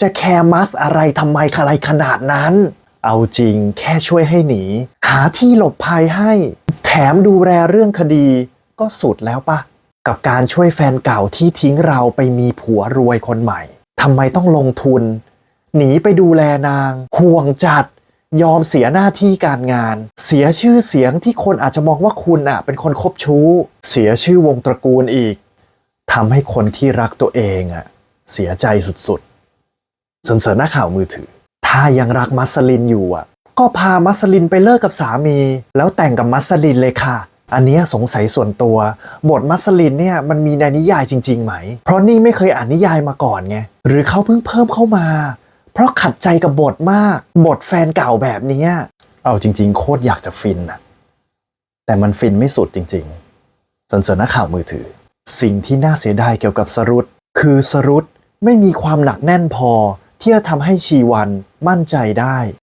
จะแคร์มัสอะไรทำไมอะไรขนาดนั้น เอาจริงแค่ช่วยให้หนี หาที่หลบภัยให้ แถมดูแลเรื่องคดีก็สุดแล้วปะกับการช่วยแฟนเก่าที่ทิ้งเราไปมีผัวรวยคนใหม่ทำไมต้องลงทุน หนีไปดูแลนาง ห่วงจัด ยอมเสียหน้าที่การงาน เสียชื่อเสียงที่คนอาจจะมองว่าคุณอะ เป็นคนคบชู้ เสียชื่อวงตระกูลอีกทำให้คนที่รักตัวเองอะ เสียใจสุดๆสนเสริญหน้าข่าวมือถือ ถ้ายังรักมัสลินอยู่อะ ก็พามัสลินไปเลิกกับสามี แล้วแต่งกับมัสลินเลยค่ะ อันนี้สงสัยส่วนตัว บทมัสลินเนี่ยมันมีในนิยายจริง ๆ ไหม เพราะนี่ไม่เคยอ่านนิยายมาก่อนไง หรือเขาเพิ่งเพิ่มเข้ามา เพราะขัดใจกับบทมาก บทแฟนเก่าแบบนี้เอาจริง ๆ โคตรอยากจะฟินนะแต่มันฟินไม่สุดจริง ๆสนเสริญนักข่าวมือถือ สิ่งที่น่าเสียดายเกี่ยวกับสรุต คือสรุตไม่มีความหนักแน่นพอที่จะทำให้ชีวันมั่นใจได้